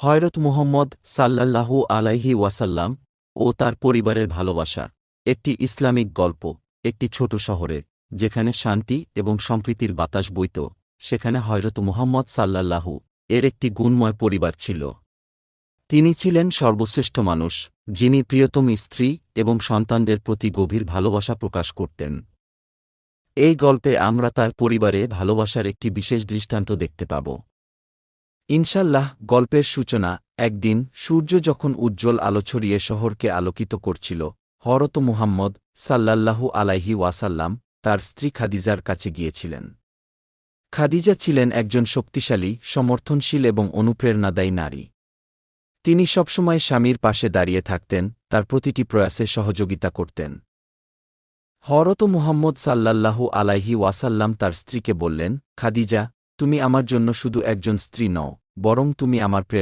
হয়রত মুহম্মদ সাল্লাল্লাহু আলাইহি ওয়াসাল্লাম ও তার পরিবারের ভালোবাসা। একটি ইসলামিক গল্প, একটি ছোট শহরে যেখানে শান্তি এবং সম্প্রীতির বাতাস বইত। সেখানে হয়রত মুহম্মদ সাল্লাল্লাহু এর একটি গুণময় পরিবার ছিল। তিনি ছিলেন সর্বশ্রেষ্ঠ মানুষ, যিনি প্রিয়তম স্ত্রী এবং সন্তানদের প্রতি গভীর ভালোবাসা প্রকাশ করতেন। এই গল্পে আমরা তার পরিবারে ভালোবাসার একটি বিশেষ দৃষ্টান্ত দেখতে পাব। ইনশাল্লাহ, গল্পের সূচনা, একদিন, সূর্য যখন উজ্জ্বল আলো ছড়িয়ে শহরকে আলোকিত করছিল হরত মুহাম্মদ সাল্লাল্লাহু আলাইহি ওয়াসাল্লাম তার স্ত্রী খাদিজার কাছে গিয়েছিলেন। খাদিজা ছিলেন একজন শক্তিশালী, সমর্থনশীল এবং অনুপ্রেরণাদায়ী নারী। তিনি সবসময় স্বামীর পাশে দাঁড়িয়ে থাকতেন, তার প্রতিটি প্রয়াসে সহযোগিতা করতেন। হরত মুহাম্মদ সাল্লাল্লাহু আলাইহি ওয়াসাল্লাম তার স্ত্রীকে বললেন, খাদিজা, তুমি আমার জন্য শুধু একজন স্ত্রী নও বরং তুমি আমার প্রেরণা